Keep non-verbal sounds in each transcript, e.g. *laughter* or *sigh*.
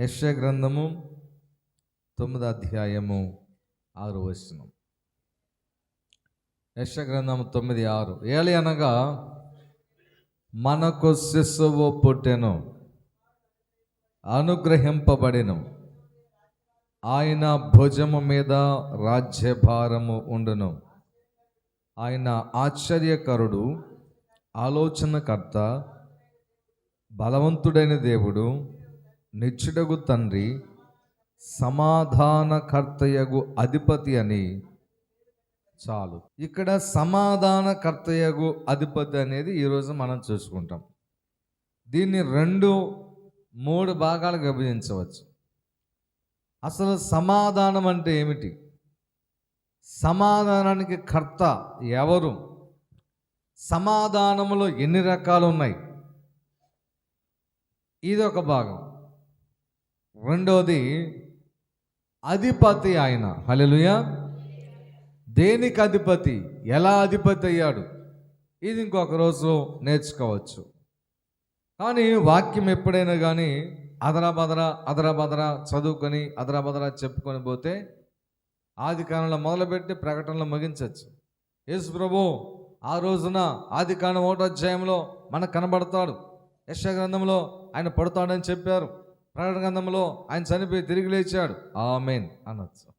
యశ గ్రంథము తొమ్మిది అధ్యాయము ఆరు వచనం. యశ గ్రంథము తొమ్మిది ఆరు. ఏలి అనగా మనకు శిశువు పుట్టెను అనుగ్రహింపబడిను. ఆయన భుజము మీద రాజ్యభారము ఉండును. ఆయన ఆశ్చర్యకరుడు ఆలోచనకర్త బలవంతుడైన దేవుడు నిచ్చుడగు తండ్రి సమాధానకర్తయగు అధిపతి అని చాలు. ఇక్కడ సమాధానకర్తయగు అధిపతి అనేది ఈరోజు మనం చూసుకుంటాం. దీన్ని రెండు మూడు భాగాలు విభజించవచ్చు. అసలు సమాధానం అంటే ఏమిటి? సమాధానానికి కర్త ఎవరు? సమాధానములో ఎన్ని రకాలు ఉన్నాయి ఇది ఒక భాగం. రెండోది అధిపతి ఆయన. హల్లెలూయా. దేనికి అధిపతి? ఎలా అధిపతి అయ్యాడు? ఇది ఇంకొక రోజు నేర్చుకోవచ్చు. కానీ వాక్యం ఎప్పుడైనా కానీ అదరాబదరా అదరాబదరా చదువుకొని అదరాబదరా చెప్పుకొని పోతే ఆది కాలంలో మొదలుపెట్టి ప్రకటనలో ముగించవచ్చు యేసు ప్రభు ఆ రోజున ఆది కాలం ఒకటో అధ్యాయంలో మనకు కనబడతాడు. యశ గ్రంథంలో ఆయన పడతాడని చెప్పారు. ప్రకటన గ్రంథంలో ఆయన చనిపోయి తిరిగి లేచాడు. ఆమెన్ అనొచ్చు.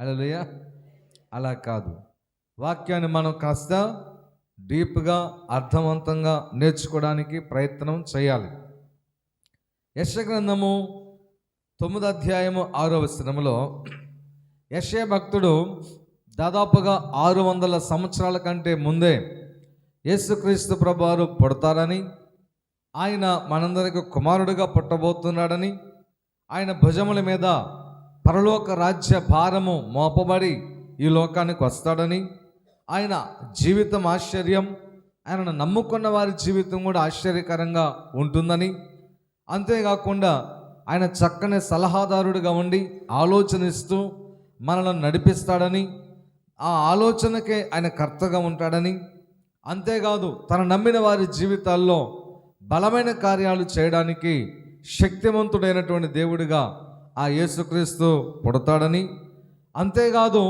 అలా అలా కాదు. వాక్యాన్ని మనం కాస్త డీప్గా అర్థవంతంగా నేర్చుకోవడానికి ప్రయత్నం చేయాలి. యశ గ్రంథము తొమ్మిది అధ్యాయము ఆరో వచనంలో యశే భక్తుడు దాదాపుగా ఆరు వందల సంవత్సరాల కంటే ముందే యేసుక్రీస్తు ప్రభువారు పుడతారని ఆయన మనందరికి కుమారుడిగా పుట్టబోతున్నాడని ఆయన భుజముల మీద పరలోక రాజ్య భారము మోపబడి ఈ లోకానికి వస్తాడని ఆయన జీవితం ఆశ్చర్యం ఆయనను నమ్ముకున్న వారి జీవితం కూడా ఆశ్చర్యకరంగా ఉంటుందని అంతేకాకుండా ఆయన చక్కని సలహాదారుడిగా ఉండి ఆలోచనిస్తూ మనల్ని నడిపిస్తాడని ఆ ఆలోచనకే ఆయన కర్తగా ఉంటాడని అంతేకాదు తన నమ్మిన వారి జీవితాల్లో బలమైన కార్యాలు చేయడానికి శక్తివంతుడైనటువంటి దేవుడిగా ఆ యేసుక్రీస్తు పుడతాడని. అంతేకాదు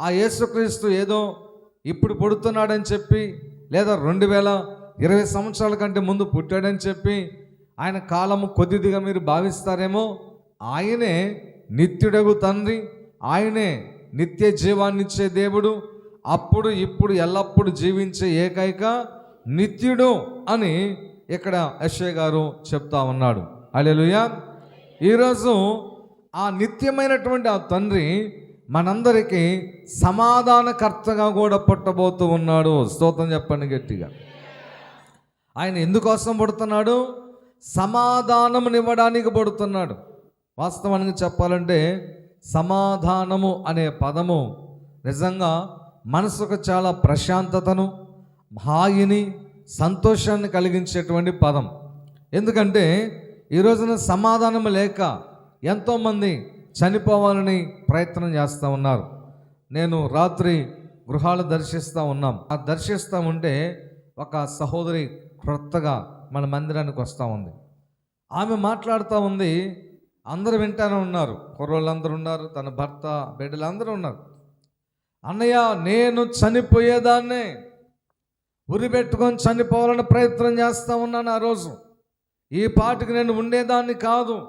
ఆ యేసుక్రీస్తు ఏదో ఇప్పుడు పుడుతున్నాడని చెప్పి లేదా రెండు వేల ఇరవై సంవత్సరాల కంటే ముందు పుట్టాడని చెప్పి ఆయన కాలము కొద్దిదిగా మీరు భావిస్తారేమో. ఆయనే నిత్యుడగు తండ్రి ఆయనే నిత్య జీవాన్నిచ్చే దేవుడు అప్పుడు ఇప్పుడు ఎల్లప్పుడు జీవించే ఏకైక నిత్యుడు అని ఇక్కడ యశ్వ గారు చెప్తా ఉన్నాడు. అలెలుయా ఈరోజు ఆ నిత్యమైనటువంటి ఆ తండ్రి మనందరికీ సమాధానకర్తగా కూడా పుట్టబోతూ ఉన్నాడు. స్తోత్రం చెప్పండి గట్టిగా. ఆయన ఎందుకోసం పుడుతున్నాడు? సమాధానమునివ్వడానికి పుడుతున్నాడు. వాస్తవానికి చెప్పాలంటే సమాధానము అనే పదము నిజంగా మనసుకు చాలా ప్రశాంతతను హాయిని సంతోషాన్ని కలిగించేటువంటి పదం. ఎందుకంటే ఈ రోజున సమాధానం లేక ఎంతోమంది చనిపోవాలని ప్రయత్నం చేస్తూ ఉన్నారు. నేను రాత్రి గృహాలు దర్శిస్తూ ఉన్నాం. ఆ దర్శిస్తూ ఉంటే ఒక సహోదరి క్రొత్తగా మన మందిరానికి వస్తూ ఉంది. ఆమె మాట్లాడుతూ ఉంది అందరూ వింటానే ఉన్నారు. కుర్రోళ్ళందరూ ఉన్నారు తన భర్త బిడ్డలు అందరూ ఉన్నారు. అన్నయ్య నేను చనిపోయేదాన్నే ఉరి పెట్టుకొని చనిపోవాలని ప్రయత్నం చేస్తూ ఉన్నాను ఆ రోజు. ఈ పాటకి నేను ఉండేదాన్ని కాదు.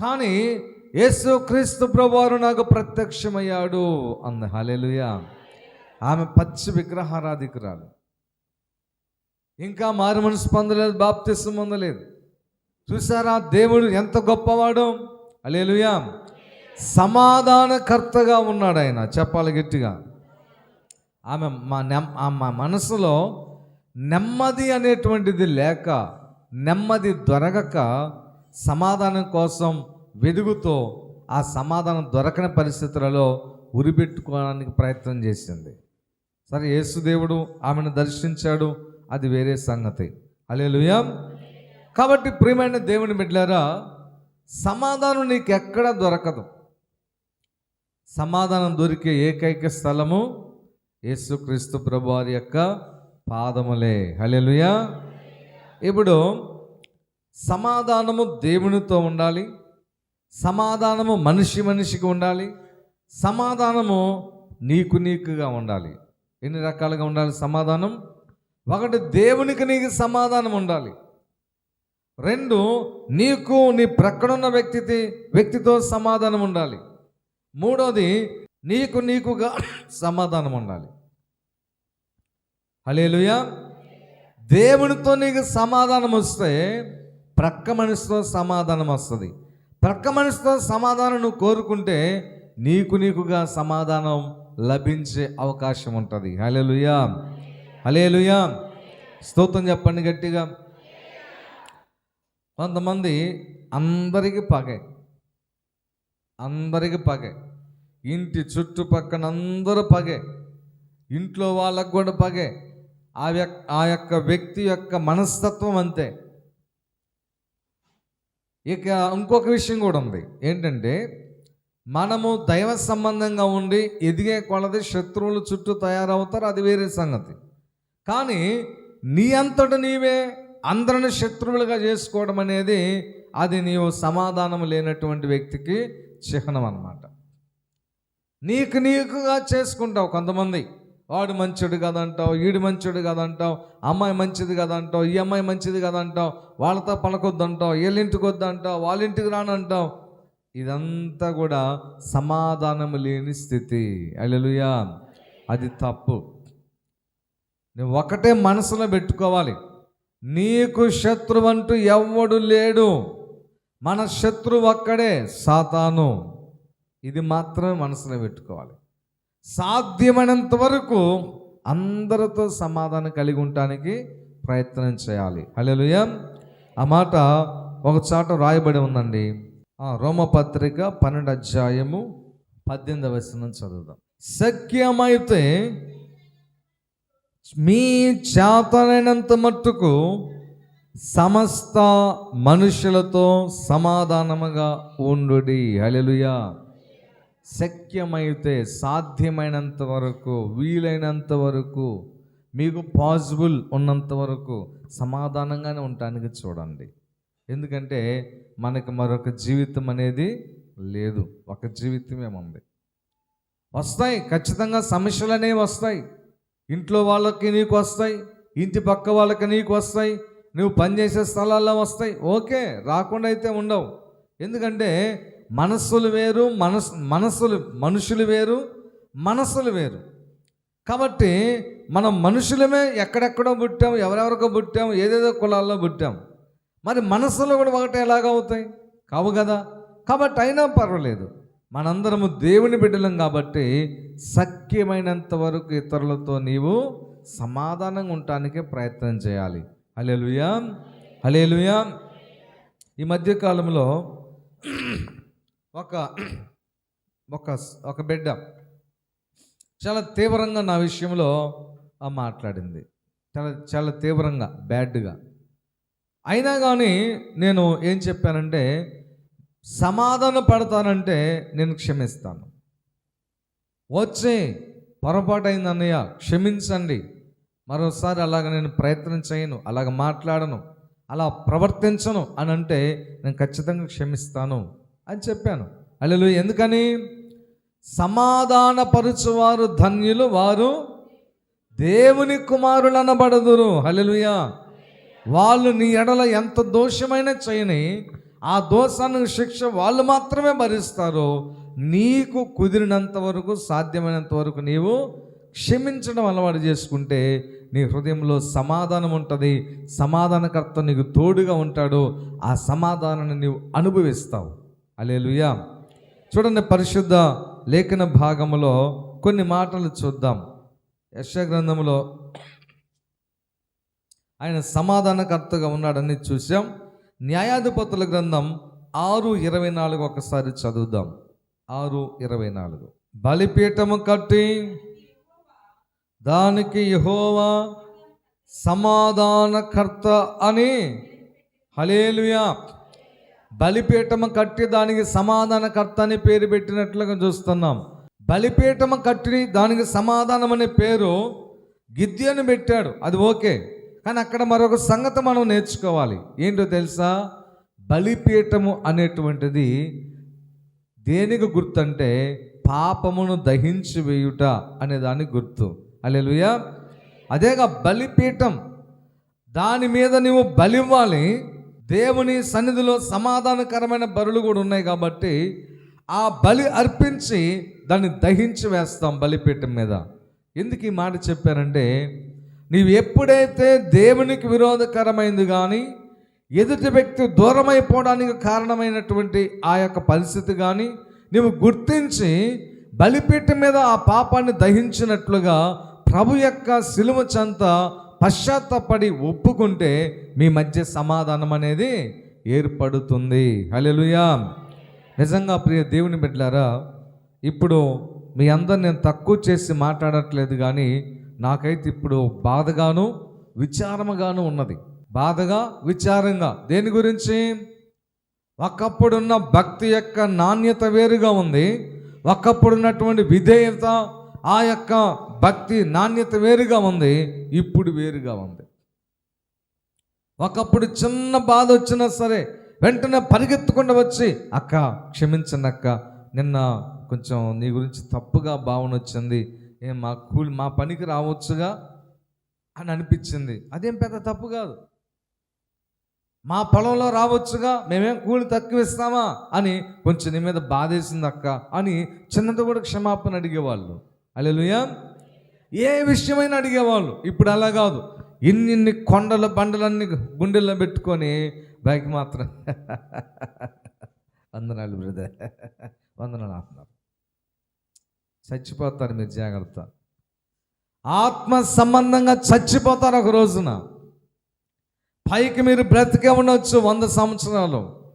కానీ యేసు క్రీస్తు ప్రభువారు నాకు ప్రత్యక్షమయ్యాడు అంది. హల్లెలూయా. ఆమె పచ్చి విగ్రహారాధికురాలు. ఇంకా మారు మనసు పొందలేదు బాప్తిసం పొందలేదు. చూసారా దేవుడు ఎంత గొప్పవాడు? అలేలుయా సమాధానకర్తగా ఉన్నాడు ఆయన. చెప్పాలి గట్టిగా. ఆమె మా నెమ్ మా మనసులో నెమ్మది అనేటువంటిది లేక నెమ్మది దొరకక సమాధానం కోసం వెదుగుతూ ఆ సమాధానం దొరకని పరిస్థితులలో ఉరిపెట్టుకోవడానికి ప్రయత్నం చేసింది. సరే యేసుదేవుడు ఆమెను దర్శించాడు. అది వేరే సంగతి. అలేలుయా కాబట్టి ప్రియమైన దేవుని బిడ్డారా సమాధానం నీకు ఎక్కడ దొరకదు. సమాధానం దొరికే ఏకైక స్థలము యేసుక్రీస్తు ప్రభు వారి యొక్క పాదములే. హలెలుయా ఇప్పుడు సమాధానము దేవునితో ఉండాలి. సమాధానము మనిషి మనిషికి ఉండాలి. సమాధానము నీకు నీకుగా ఉండాలి. ఎన్ని రకాలుగా ఉండాలి సమాధానం? ఒకటి దేవునికి నీకు సమాధానం ఉండాలి. రెండు నీకు నీ ప్రక్కనున్న వ్యక్తి వ్యక్తితో సమాధానం ఉండాలి. మూడోది నీకు నీకుగా సమాధానం ఉండాలి. హలేలుయా దేవునితో నీకు సమాధానం వస్తే ప్రక్క మనిషితో సమాధానం వస్తుంది. ప్రక్క మనిషితో సమాధానం నువ్వు కోరుకుంటే నీకు నీకుగా సమాధానం లభించే అవకాశం ఉంటుంది. హలేలుయా హలేలుయా స్తోత్రం చెప్పండి గట్టిగా. కొంతమంది అందరికీ పగే. అందరికీ పగే. ఇంటి చుట్టుపక్కన అందరూ పగే. ఇంట్లో వాళ్ళకు కూడా పగే. ఆ యొక్క ఆ యొక్క వ్యక్తి యొక్క మనస్తత్వం అంతే. ఇక ఇంకొక విషయం కూడా ఉంది. ఏంటంటే మనము దైవ సంబంధంగా ఉండి ఎదిగే కొలది శత్రువులు చుట్టూ తయారవుతారు అది వేరే సంగతి. కానీ నీ అంతట నీవే అందరిని శత్రువులుగా చేసుకోవడం అనేది అది నీవు సమాధానం లేనటువంటి వ్యక్తికి చిహ్నం అన్నమాట. నీకు నీకుగా చేసుకుంటావు కొంతమంది. వాడు మంచోడు కదంటావు ఈడు మంచోడు కదంటావు అమ్మాయి మంచిది కదంటావు ఈ అమ్మాయి మంచిది కదంటావు వాళ్ళతో పలకొద్దంటావు వీళ్ళింటికి వద్దంటావు వాళ్ళ ఇంటికి రానంటావు. ఇదంతా కూడా సమాధానం లేని స్థితి. అల్లెలుయా అది తప్పు. నువ్వు ఒకటే మనసులో పెట్టుకోవాలి. నీకు శత్రువు అంటూ ఎవడు లేడు. మన శత్రువు ఒక్కడే సాతాను. ఇది మాత్రమే మనసులో పెట్టుకోవాలి. సాధ్యమైనంత వరకు అందరితో సమాధానం కలిగి ఉండటానికి ప్రయత్నం చేయాలి. హల్లెలూయా. ఆ మాట ఒక చాట రాయబడి ఉందండి. ఆ, రోమపత్రిక పన్నెండు అధ్యాయము పద్దెనిమిది వయసు చదువుదాం. సఖ్యమైతే మీ చేతనైనంత మట్టుకు సమస్త మనుషులతో సమాధానముగా ఉండుడి. హల్లెలూయా. శక్యమైతే సాధ్యమైనంత వరకు వీలైనంత వరకు మీకు పాసిబుల్ ఉన్నంత వరకు సమాధానంగానే ఉండటానికి చూడండి. ఎందుకంటే మనకి మరొక జీవితం అనేది లేదు. ఒక జీవితమే ఉంది. వస్తాయి. ఖచ్చితంగా సమస్యలు అనేవి వస్తాయి. ఇంట్లో వాళ్ళకి నీకు వస్తాయి. ఇంటి పక్క వాళ్ళకి నీకు వస్తాయి. నువ్వు పనిచేసే స్థలాల్లో వస్తాయి. ఓకే. రాకుండా అయితే ఉండవు. ఎందుకంటే మనస్సులు వేరు మనసు మనస్సులు మనుషులు వేరు మనస్సులు వేరు. కాబట్టి మనం మనుషులమే ఎక్కడెక్కడో పుట్టాం ఎవరెవరికో పుట్టాం ఏదేదో కులాల్లో పుట్టాం. మరి మనస్సులు కూడా ఒకటే ఎలాగవుతాయి కావు కదా? కాబట్టి అయినా పర్వాలేదు. మనందరము దేవుని బిడ్డలం కాబట్టి సఖ్యమైనంత వరకు ఇతరులతో నీవు సమాధానంగా ఉండటానికే ప్రయత్నం చేయాలి. అలేలుయా అలేలుయా ఈ మధ్యకాలంలో ఒక *clears throat* ఒక ఒక బిడ్డ చాలా తీవ్రంగా నా విషయంలో మాట్లాడింది. చాలా చాలా తీవ్రంగా బ్యాడ్గా. అయినా కానీ నేను ఏం చెప్పానంటే సమాధాన పడతానంటే నేను క్షమిస్తాను. వచ్చే పొరపాటు అయింది అన్నయ్య క్షమించండి. మరోసారి అలాగ నేను ప్రయత్నం చేయను అలాగ మాట్లాడను అలా ప్రవర్తించను అని అంటే నేను ఖచ్చితంగా క్షమిస్తాను. అని చెప్పాను. అల్లెలు ఎందుకని? సమాధానపరుచువారు ధన్యులు వారు దేవుని కుమారులు అనబడదురు హల్లెలూయా. వాళ్ళు నీ ఎడల ఎంత దోషమైనా చేయని ఆ దోషానికి శిక్ష వాళ్ళు మాత్రమే భరిస్తారు. నీకు కుదిరినంత వరకు సాధ్యమైనంత వరకు నీవు క్షమించడం అలవాటు చేసుకుంటే నీ హృదయంలో సమాధానం ఉంటుంది. సమాధానకర్త నీకు తోడుగా ఉంటాడు. ఆ సమాధానాన్ని నీవు అనుభవిస్తావు. అలేలుయా చూడండి పరిశుద్ధ లేఖన భాగంలో కొన్ని మాటలు చూద్దాం. యశ గ్రంథంలో ఆయన సమాధానకర్తగా ఉన్నాడని చూసాం న్యాయాధిపతుల గ్రంథం ఆరు ఇరవై నాలుగు ఒకసారి చదువుదాం. ఆరు ఇరవై నాలుగు. బలిపీఠము కట్టి దానికి యహోవా సమాధానకర్త అని. హలేలుయా బలిపీఠము కట్టి దానికి సమాధానకర్త అని పేరు పెట్టినట్లుగా చూస్తున్నాం. బలిపీఠము కట్టి దానికి సమాధానం అనే పేరు గిద్యను పెట్టాడు. అది ఓకే. కానీ అక్కడ మరొక సంగతి మనం నేర్చుకోవాలి. ఏంటో తెలుసా? బలిపీఠము అనేటువంటిది దేనికి గుర్తు అంటే పాపమును దహించి వేయుట అనే దానికి గుర్తు. అలెలుయా అదేగా బలిపీఠం. దాని మీద నువ్వు బలివ్వాలి దేవుని సన్నిధిలో సమాధానకరమైన బరులు కూడా ఉన్నాయి కాబట్టి ఆ బలి అర్పించి దాన్ని దహించి వేస్తాం బలిపీఠం మీద. ఎందుకు ఈ మాట చెప్పానంటే నీవు ఎప్పుడైతే దేవునికి విరోధకరమైంది కానీ ఎదుటి వ్యక్తి దూరమైపోవడానికి కారణమైనటువంటి ఆ యొక్క పరిస్థితి కానీ నీవు గుర్తించి బలిపీఠం మీద ఆ పాపాన్ని దహించినట్లుగా ప్రభు యొక్క సిలువ చెంత పశ్చాత్తపడి ఒప్పుకుంటే మీ మధ్య సమాధానం అనేది ఏర్పడుతుంది. హలెలుయా నిజంగా ప్రియ దేవుని బిడ్డలారా ఇప్పుడు మీ అందరు నేను తక్కువ చేసి మాట్లాడట్లేదు కానీ నాకైతే ఇప్పుడు బాధగాను విచారముగాను ఉన్నది. బాధగా విచారంగా. దేని గురించి? ఒకప్పుడున్న భక్తి యొక్క నాణ్యత వేరుగా ఉంది. ఒకప్పుడున్నటువంటి విధేయత ఆ యొక్క భక్తి నాణ్యత వేరుగా ఉంది ఇప్పుడు వేరుగా ఉంది. ఒకప్పుడు చిన్న బాధ వచ్చినా సరే వెంటనే పరిగెత్తుకుండా వచ్చి అక్క క్షమించండి అక్క నిన్న కొంచెం నీ గురించి తప్పుగా భావన వచ్చింది ఏం మా కూలి మా పనికి రావచ్చుగా? అని అనిపించింది. అదేం పెద్ద తప్పు కాదు. మా పొలంలో రావచ్చుగా మేమేం కూలి తక్కువ ఇస్తామా? అని కొంచెం నీ మీద బాధేసింది అక్క అని చిన్నది కూడా క్షమాపణ అడిగేవాళ్ళు. అలెలుయా ఏ విషయమైనా అడిగేవాళ్ళు. ఇప్పుడు అలా కాదు. ఇన్ని ఇన్ని కొండల బండలన్నీ గుండెల్లో పెట్టుకొని బైక్ మాత్రం *laughs* వందనాలు బ్రదర్. వందనాలు అంటున్నారు చచ్చిపోతారు మీరు జాగ్రత్త. ఆత్మ సంబంధంగా చచ్చిపోతారు ఒక రోజున. పైకి మీరు బ్రతికే ఉండొచ్చు వంద సంవత్సరాలు.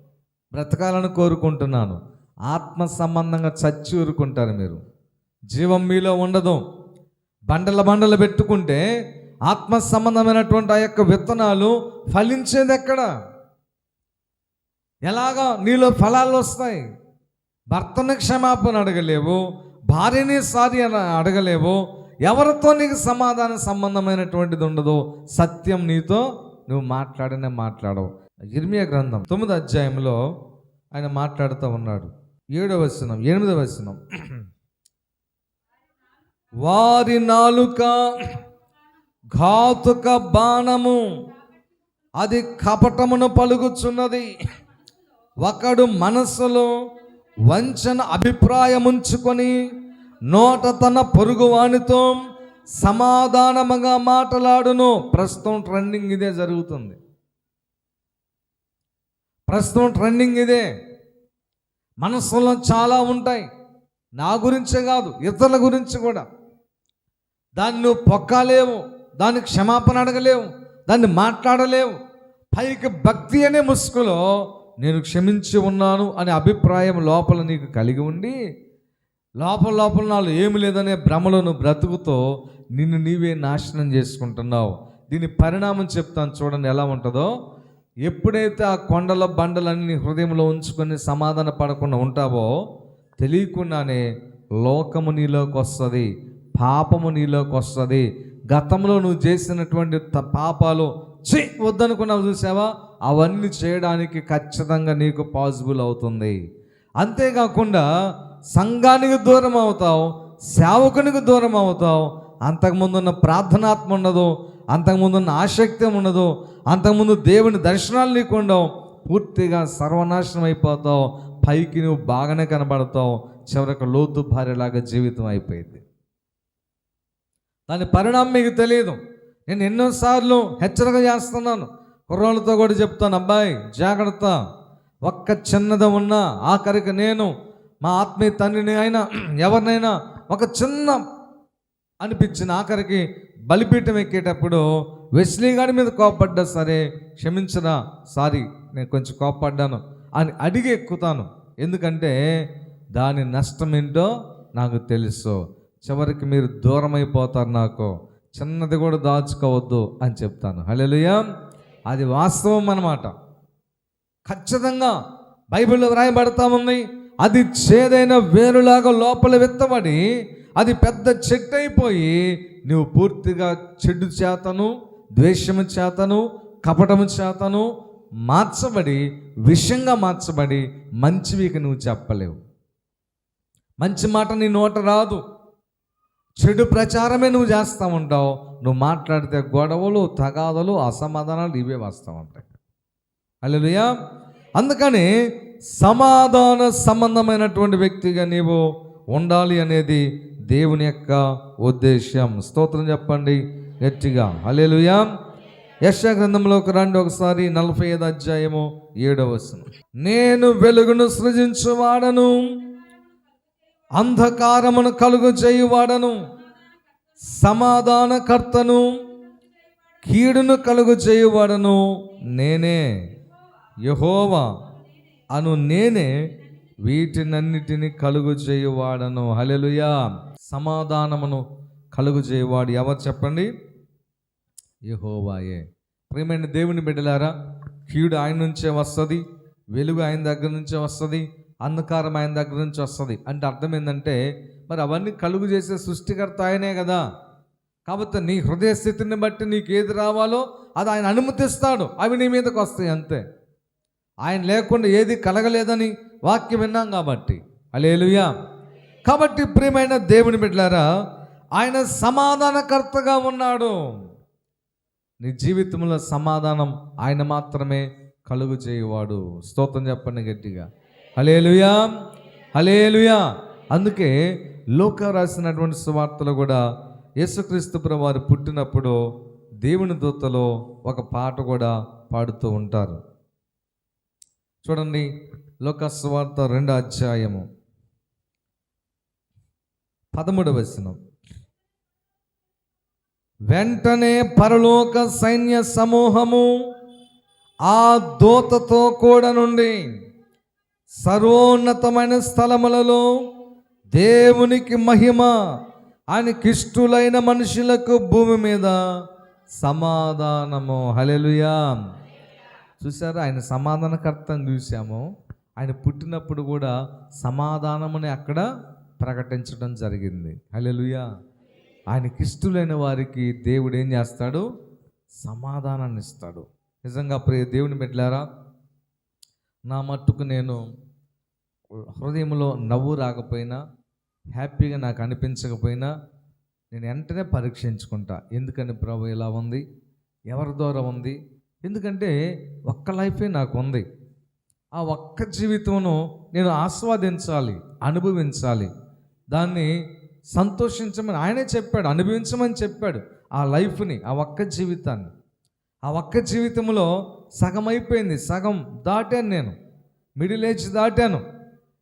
బ్రతకాలని కోరుకుంటున్నాను. ఆత్మ సంబంధంగా చచ్చి ఊరుకుంటారు మీరు. జీవం మీలో ఉండదు. బండల బండలు పెట్టుకుంటే ఆత్మ సంబంధమైనటువంటి ఆ యొక్క విత్తనాలు ఫలించేది ఎక్కడ? ఎలాగా? నీలో ఫలాలు వస్తాయి. భర్తని క్షమాపణ అడగలేవు. భార్యని సారి అని అడగలేవు. ఎవరితో నీకు సమాధాన సంబంధమైనటువంటిది ఉండదు సత్యం నీతో నువ్వు మాట్లాడనే మాట్లాడవు. ఇర్మియా గ్రంథం తొమ్మిది అధ్యాయంలో ఆయన మాట్లాడుతూ ఉన్నాడు. ఏడవ వచనం ఎనిమిదవ వచనం. వారి నాలుక ఘాతుక బాణము అది కపటమును పలుకుచున్నది. ఒకడు మనస్సులో వంచన అభిప్రాయముంచుకొని నోట తన పొరుగువానితో సమాధానముగా మాట్లాడును. ప్రస్తుతం ట్రెండింగ్ ఇదే జరుగుతుంది. ప్రస్తుతం ట్రెండింగ్ ఇదే. మనసులో చాలా ఉంటాయి. నా గురించే కాదు ఇతరుల గురించి కూడా. దాన్ని నువ్వు పొక్కలేవు దాన్ని క్షమాపణ అడగలేవు దాన్ని మాట్లాడలేవు. పైకి భక్తి అనే ముసుగులో నేను క్షమించి ఉన్నాను అనే అభిప్రాయం లోపల నీకు కలిగి ఉండి లోపల లోపల నాలో ఏమి లేదనే భ్రమలో నువ్వు బ్రతుకుతో నిన్ను నీవే నాశనం చేసుకుంటున్నావు. దీని పరిణామం చెప్తాను చూడండి ఎలా ఉంటుందో. ఎప్పుడైతే ఆ కొండల బండలన్నీ హృదయంలో ఉంచుకొని సమాధాన పడకుండా ఉంటావో తెలియకుండానే లోకము నీలోకి వస్తుంది. పాపము నీలోకి వస్తుంది. గతంలో నువ్వు చేసినటువంటి త- పాపాలు చే వద్దనుకున్నావు చూసావా? అవన్నీ చేయడానికి ఖచ్చితంగా నీకు పాసిబుల్ అవుతుంది. అంతేకాకుండా సంఘానికి దూరం అవుతావు సేవకునికి దూరం అవుతావు. అంతకుముందు ఉన్న ప్రార్థనాత్మ ఉండదు అంతకుముందు ఉన్న ఆసక్తి ఉండదు అంతకుముందు దేవుని దర్శనాలు నీకు ఉండవు. పూర్తిగా సర్వనాశనం అయిపోతావు పైకి నువ్వు బాగానే కనబడతావు. చివరికి లోతు భార్యలాగా జీవితం అయిపోయింది. దాని పరిణామం మీకు తెలియదు నేను ఎన్నోసార్లు హెచ్చరిక చేస్తున్నాను. కుర్రోళ్ళతో కూడా చెప్తాను అబ్బాయి జాగ్రత్త. ఒక్క చిన్నది ఉన్నా ఆఖరికి నేను మా ఆత్మీయ తండ్రిని అయినా ఎవరినైనా ఒక చిన్న అనిపించిన ఆఖరికి బలిపీఠం ఎక్కేటప్పుడు వెస్లీ గారి మీద కోపడ్డా సరే క్షమించరా సారీ నేను కొంచెం కోపడ్డాను అని అడిగి ఎక్కుతాను. ఎందుకంటే దాని నష్టం ఏంటో నాకు తెలుసు. చివరికి మీరు దూరం అయిపోతారు నాకు. చిన్నది కూడా దాచుకోవద్దు అని చెప్తాను. హల్లెలూయా. అది వాస్తవం అన్నమాట. ఖచ్చితంగా బైబిల్లో వ్రాయబడతా ఉంది. అది చేదైన వేరులాగా లోపల విత్తబడి అది పెద్ద చెట్టు అయిపోయి నువ్వు పూర్తిగా చెడు చేతను ద్వేషము చేతను కపటము చేతను మార్చబడి విషంగా మార్చబడి మంచివికి నువ్వు చెప్పలేవు. మంచి మాట నీ నోట రాదు. చెడు ప్రచారమే నువ్వు చేస్తూ ఉంటావు. నువ్వు మాట్లాడితే గొడవలు తగాదలు అసమాధానాలు ఇవే వస్తూ ఉంటాయి. అల్లెలుయా అందుకని సమాధాన సంబంధమైనటువంటి వ్యక్తిగా నీవు ఉండాలి అనేది దేవుని యొక్క ఉద్దేశ్యం. స్తోత్రం చెప్పండి గట్టిగా. అల్లెలుయా యశ గ్రంథంలోకి రండి ఒకసారి నలభై ఐదు అధ్యాయము ఏడవ వచనం. నేను వెలుగును సృజించువాడను. అంధకారమును కలుగు చేయువాడను సమాధానకర్తను కీడును కలుగు చేయువాడను నేనే. యహోవా అను నేనే వీటినన్నిటిని కలుగు చేయువాడను హలెలుయా సమాధానమును కలుగు చేయువాడు ఎవరు చెప్పండి? యహోవాయే. ప్రియమైన దేవుని బిడ్డలారా కీడు ఆయన నుంచే వస్తుంది వెలుగు ఆయన దగ్గర నుంచే వస్తుంది అంధకారం ఆయన దగ్గర నుంచి వస్తుంది. అంటే అర్థం ఏంటంటే మరి అవన్నీ కలుగు చేసే సృష్టికర్త ఆయనే కదా. కాబట్టి నీ హృదయ స్థితిని బట్టి నీకు ఏది రావాలో అది ఆయన అనుమతిస్తాడు. అవి నీ మీదకి వస్తాయి అంతే. ఆయన లేకుండా ఏది కలగలేదని వాక్యం విన్నాం కాబట్టి. అలేలుయా కాబట్టి ప్రియమైన దేవుని బిడ్డలారా ఆయన సమాధానకర్తగా ఉన్నాడు. నీ జీవితంలో సమాధానం ఆయన మాత్రమే కలుగు చేయువాడు. స్తోత్రం చెప్పండి గట్టిగా. హలేలుయా హలేలుయా అందుకే లోక రాసినటువంటి సువార్తలు కూడా యేసుక్రీస్తు వారు పుట్టినప్పుడు దేవుని దూతలో ఒక పాట కూడా పాడుతూ ఉంటారు. చూడండి లోక సువార్త రెండో అధ్యాయము. పదమూడవ వచనం. వెంటనే పరలోక సైన్య సమూహము ఆ దూతతో కూడా నుండి సర్వోన్నతమైన స్థలములలో దేవునికి మహిమ ఆయనకిష్టులైన మనుషులకు భూమి మీద సమాధానము. హలెలుయా చూసారా ఆయన సమాధానకర్తను చూసాము ఆయన పుట్టినప్పుడు కూడా సమాధానముని అక్కడ ప్రకటించడం జరిగింది. హలెలుయా ఆయన కిష్టులైన వారికి దేవుడు ఏం చేస్తాడు? సమాధానాన్ని ఇస్తాడు. నిజంగా ప్రియ దేవుని బిడ్డలారా నా మట్టుకు నేను హృదయంలో నవ్వు రాకపోయినా హ్యాపీగా నాకు అనిపించకపోయినా నేను వెంటనే పరీక్షించుకుంటా. ఎందుకని ప్రభు ఇలా ఉంది? ఎవరి ద్వారా ఉంది? ఎందుకంటే ఒక్క లైఫే నాకు ఉంది. ఆ ఒక్క జీవితంను నేను ఆస్వాదించాలి అనుభవించాలి. దాన్ని సంతోషించమని ఆయనే చెప్పాడు అనుభవించమని చెప్పాడు ఆ లైఫ్ని ఆ ఒక్క జీవితాన్ని. ఆ ఒక్క జీవితంలో సగం అయిపోయింది సగం దాటాను నేను. మిడిల్ ఏజ్ దాటాను.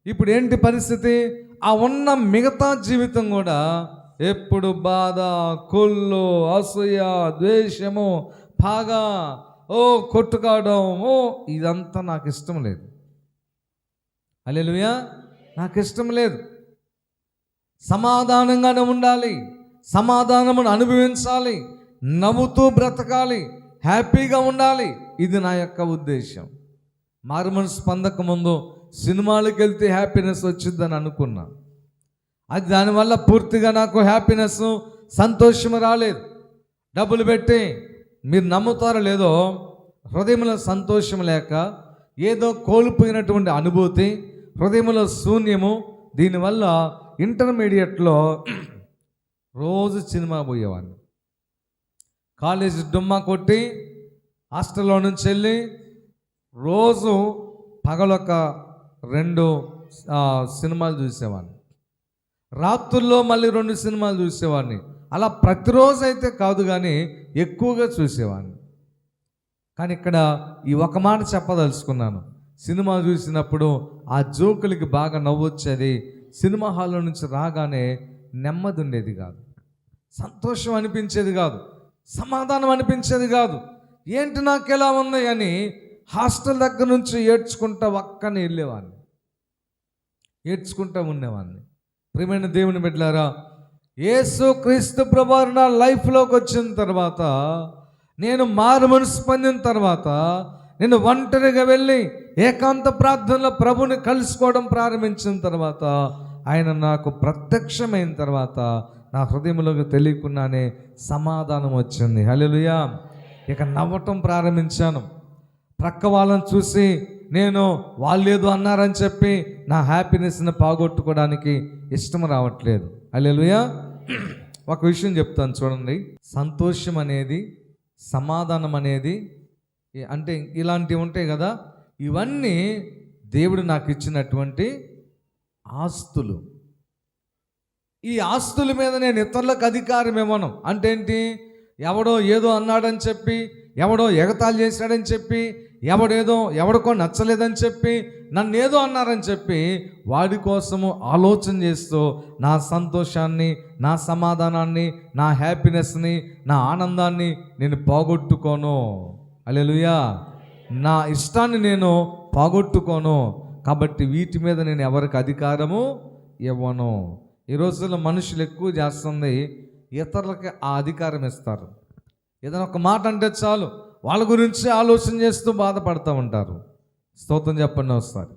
ఇప్పుడు ఏంటి పరిస్థితి? ఆ ఉన్న మిగతా జీవితం కూడా ఎప్పుడు బాధ కొల్లు అసూయ ద్వేషము పాగా ఓ కొట్టుకోవడం ఓ ఇదంతా నాకు ఇష్టం లేదు. అలెలుయా నాకు ఇష్టం లేదు. సమాధానంగానే ఉండాలి సమాధానమును అనుభవించాలి నవ్వుతూ బ్రతకాలి హ్యాపీగా ఉండాలి. ఇది నా యొక్క ఉద్దేశం మార్మన్ స్పందక ముందు సినిమాలకు వెళ్తే హ్యాపీనెస్ వచ్చిందని అనుకున్నా. అది దానివల్ల పూర్తిగా నాకు హ్యాపీనెస్ సంతోషం రాలేదు. డబ్బులు పెట్టి మీరు నమ్ముతారో లేదో హృదయంలో సంతోషం లేక ఏదో కోల్పోయినటువంటి అనుభూతి హృదయంలో శూన్యము దీనివల్ల ఇంటర్మీడియట్లో రోజు సినిమా పోయేవాడిని. కాలేజ్ డుమ్మా కొట్టి హాస్టల్లో నుంచి వెళ్ళి రోజు పగలొక రెండు సినిమాలు చూసేవాడిని. రాత్రుల్లో మళ్ళీ రెండు సినిమాలు చూసేవాడిని. అలా ప్రతిరోజు అయితే కాదు కానీ ఎక్కువగా చూసేవాడిని. కానీ ఇక్కడ ఈ ఒక మాట చెప్పదలుచుకున్నాను. సినిమా చూసినప్పుడు ఆ జోకులకి బాగా నవ్వొచ్చేది సినిమా హాల్లో నుంచి రాగానే నెమ్మది ఉండేది కాదు. సంతోషం అనిపించేది కాదు. సమాధానం అనిపించేది కాదు. ఏంటి నాకు ఎలా ఉంది అని హాస్టల్ దగ్గర నుంచి ఏడ్చుకుంటా ఒక్కనే వెళ్ళేవాడిని ఏడ్చుకుంటా ఉండేవాడిని ప్రియమైన దేవుని బిడ్డలారా యేసు క్రీస్తు ప్రభువారు నా లైఫ్లోకి వచ్చిన తర్వాత నేను మారు మనసు పొందిన తర్వాత నేను ఒంటరిగా వెళ్ళి ఏకాంత ప్రార్థనలో ప్రభుని కలుసుకోవడం ప్రారంభించిన తర్వాత ఆయన నాకు ప్రత్యక్షమైన తర్వాత నా హృదయంలోకి తెలియకుండానే సమాధానం వచ్చింది. హలోయా ఇక నవ్వటం ప్రారంభించాను. ప్రక్క వాళ్ళని చూసి నేను వాళ్ళేదు అన్నారని చెప్పి నా హ్యాపీనెస్ని పోగొట్టుకోవడానికి ఇష్టం రావట్లేదు. అల్లెలుయా ఒక విషయం చెప్తాను చూడండి. సంతోషం అనేది సమాధానం అనేది అంటే ఇలాంటివి ఉంటాయి కదా. ఇవన్నీ దేవుడు నాకు ఇచ్చినటువంటి ఆస్తులు. ఈ ఆస్తుల మీద నేను ఇతరులకు అధికారం ఇవ్వను అంటే ఏంటి? ఎవడో ఏదో అన్నాడని చెప్పి ఎవడో ఎగతాళి చేశాడని చెప్పి ఎవడేదో ఎవడికో నచ్చలేదని చెప్పి నన్ను ఏదో అన్నారని చెప్పి వాడి కోసము ఆలోచన చేస్తూ నా సంతోషాన్ని నా సమాధానాన్ని నా హ్యాపీనెస్ని నా ఆనందాన్ని నేను పోగొట్టుకోను. అలెలుయా నా ఇష్టాన్ని నేను పోగొట్టుకోను. కాబట్టి వీటి మీద నేను ఎవరికి అధికారము ఇవ్వను. ఈ రోజుల్లో మనుషులు ఎక్కువ చేస్తుంది ఇతరులకి ఆ అధికారం ఇస్తారు. ఏదైనా ఒక మాట అంటే చాలు వాళ్ళ గురించి ఆలోచన చేస్తూ బాధపడుతూ ఉంటారు. స్తోత్రం చెప్పండి ఒకసారి.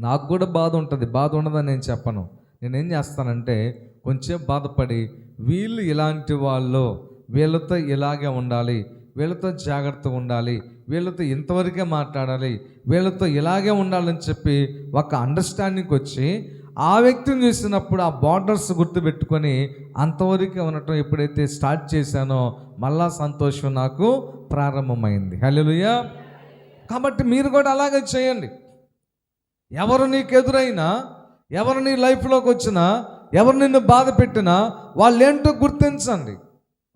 నాకు కూడా బాధ ఉంటుంది బాధ ఉండదని నేను చెప్పను. నేనేం చేస్తానంటే కొంచెం బాధపడి వీళ్ళు ఇలాంటి వాళ్ళు వీళ్ళతో ఇలాగే ఉండాలి వీళ్ళతో జాగ్రత్తగా ఉండాలి వీళ్ళతో ఇంతవరకే మాట్లాడాలి వీళ్ళతో ఇలాగే ఉండాలని చెప్పి ఒక అండర్స్టాండింగ్కి వచ్చి ఆ వ్యక్తిని చూసినప్పుడు ఆ బార్డర్స్ గుర్తుపెట్టుకొని అంతవరకే ఉండటం ఎప్పుడైతే స్టార్ట్ చేశానో మళ్ళా సంతోషం నాకు ప్రారంభమైంది. హలోయ కాబట్టి మీరు కూడా అలాగే చేయండి. ఎవరు నీకు ఎదురైనా ఎవరు నీ లైఫ్లోకి వచ్చినా ఎవరు నిన్ను బాధ పెట్టినా వాళ్ళు ఏంటో గుర్తించండి.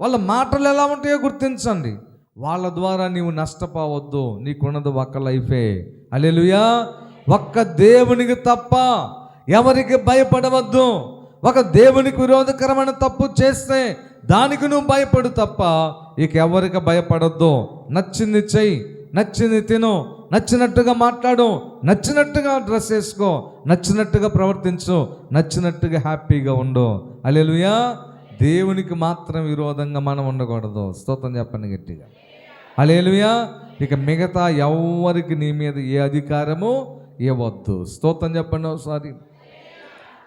వాళ్ళ మాటలు ఎలా ఉంటాయో గుర్తించండి. వాళ్ళ ద్వారా నీవు నష్టపోవద్దు. నీకున్నది ఒక్క లైఫే. అలెలుయా ఒక్క దేవునికి తప్ప ఎవరికి భయపడవద్దు. ఒక దేవునికి విరోధకరమైన తప్పు చేస్తే దానికి నువ్వు భయపడు తప్ప ఇక ఎవరికి భయపడద్దు. నచ్చింది చెయ్యి నచ్చింది తిను నచ్చినట్టుగా మాట్లాడు నచ్చినట్టుగా డ్రెస్ వేసుకో నచ్చినట్టుగా ప్రవర్తించు నచ్చినట్టుగా హ్యాపీగా ఉండు. అలెలుయా దేవునికి మాత్రం విరోధంగా మనం ఉండకూడదు. స్తోత్రం చెప్పండి గట్టిగా. అలేలుయా ఇక మిగతా ఎవరికి నీ మీద ఏ అధికారము ఇవ్వద్దు. స్తోత్రం చెప్పండి ఒకసారి.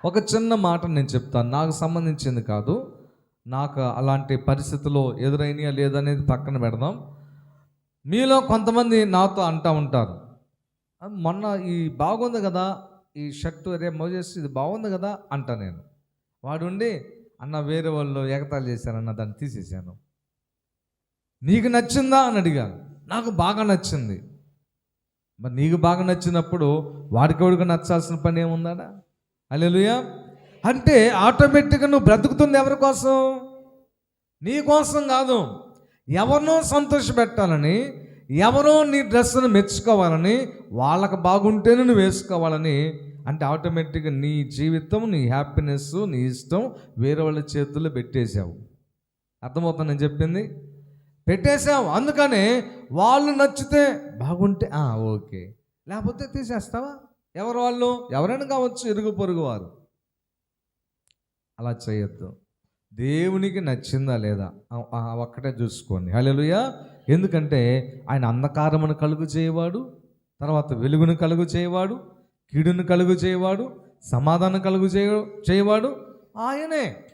ఒక చిన్న మాట నేను చెప్తాను. నాకు సంబంధించింది కాదు. నాకు అలాంటి పరిస్థితుల్లో ఎదురైనయా లేదనేది పక్కన పెడదాం. మీలో కొంతమంది నాతో అంటూ ఉంటారు. మొన్న ఈ బాగుంది కదా ఈ షర్టు రే మోజేసి ఇది బాగుంది కదా అంట నేను. వాడుండి అన్న వేరే వాళ్ళు ఎగతాళి చేశారన్న దాన్ని తీసేశాను. నీకు నచ్చిందా? అని అడిగాను. నాకు బాగా నచ్చింది. మరి నీకు బాగా నచ్చినప్పుడు వాడికి వాడికి నచ్చాల్సిన పని ఏముందాడా అలెలుయా అంటే ఆటోమేటిక్గా నువ్వు బ్రతుకుతుంది ఎవరి కోసం? నీ కోసం కాదు. ఎవరినో సంతోషపెట్టాలని ఎవరో నీ డ్రెస్సును మెచ్చుకోవాలని వాళ్ళకి బాగుంటేనే నువ్వు వేసుకోవాలని అంటే ఆటోమేటిక్గా నీ జీవితం నీ హ్యాపీనెస్ నీ ఇష్టం వేరే వాళ్ళ చేతుల్లో పెట్టేశావు. అర్థమవుతుంది నేను చెప్పింది? పెట్టేశావు. అందుకనే వాళ్ళు నచ్చితే బాగుంటే ఓకే. లేకపోతే తీసేస్తావా? ఎవరు వాళ్ళు? ఎవరైనా కావచ్చు ఇరుగు పొరుగు వారు. అలా చేయొద్దు. దేవునికి నచ్చిందా లేదా? ఒక్కటే చూసుకోండి. హల్లెలూయా. ఎందుకంటే ఆయన అంధకారమును కలుగు చేయవాడు తర్వాత వెలుగును కలుగు చేయవాడు కీడును కలుగు చేయవాడు సమాధానం కలుగు చేయ చేయవాడు ఆయనే.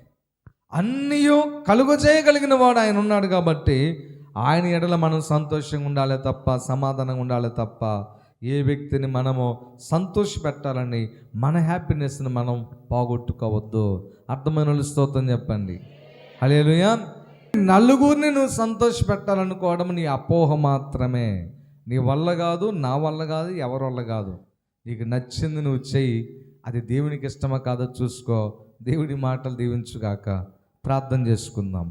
అన్నీ కలుగు చేయగలిగిన వాడు ఆయన ఉన్నాడు కాబట్టి ఆయన ఎడల మనం సంతోషంగా ఉండాలి తప్ప సమాధానంగా ఉండాలి తప్ప ఏ వ్యక్తిని మనము సంతోష పెట్టాలని మన హ్యాపీనెస్ని మనం పోగొట్టుకోవద్దు. అర్థమైన స్తోత్రం చెప్పండి. హల్లెలూయా. నలుగురిని నువ్వు సంతోష పెట్టాలనుకోవడం నీ అపోహ మాత్రమే. నీ వల్ల కాదు నా వల్ల కాదు ఎవరి వల్ల కాదు. నీకు నచ్చింది నువ్వు చెయ్యి. అది దేవునికి ఇష్టమా కాదో చూసుకో. దేవుడి మాటలు దీవించుగాక. ప్రార్థన చేసుకుందాం.